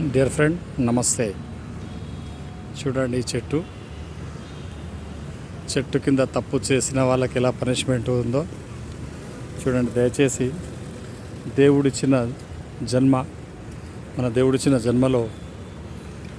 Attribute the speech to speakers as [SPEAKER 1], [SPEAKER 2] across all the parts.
[SPEAKER 1] Dear friend నమస్తే చూడండి ఈ చెట్టు. చెట్టు కింద తప్పు చేసిన వాళ్ళకి ఎలా పనిష్మెంట్ ఉందో చూడండి దయచేసి దేవుడిచ్చిన జన్మ మన దేవుడిచ్చిన జన్మలో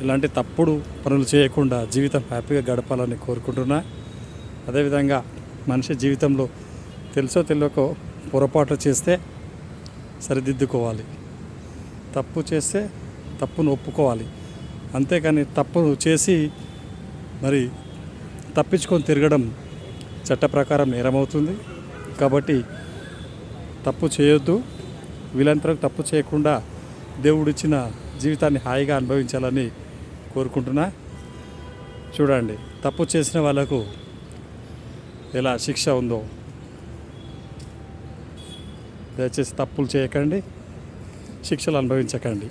[SPEAKER 1] ఇలాంటి తప్పుడు పనులు చేయకుండా జీవితం హ్యాపీగా గడపాలని కోరుకుంటున్నా. అదేవిధంగా మనిషి జీవితంలో తెలుసో తెలియకో పొరపాటు చేస్తే సరిదిద్దుకోవాలి. తప్పు చేస్తే తప్పును ఒప్పుకోవాలి. అంతేకాని తప్పు చేసి మరి తప్పించుకొని తిరగడం చట్ట ప్రకారం నేరమవుతుంది. కాబట్టి తప్పు చేయొద్దు. వీలంతరకు తప్పు చేయకుండా దేవుడిచ్చిన జీవితాన్ని హాయిగా అనుభవించాలని కోరుకుంటున్నా. చూడండి తప్పు చేసిన వాళ్ళకు ఎలా శిక్ష ఉందో. దయచేసి తప్పులు చేయకండి. శిక్షలు అనుభవించకండి.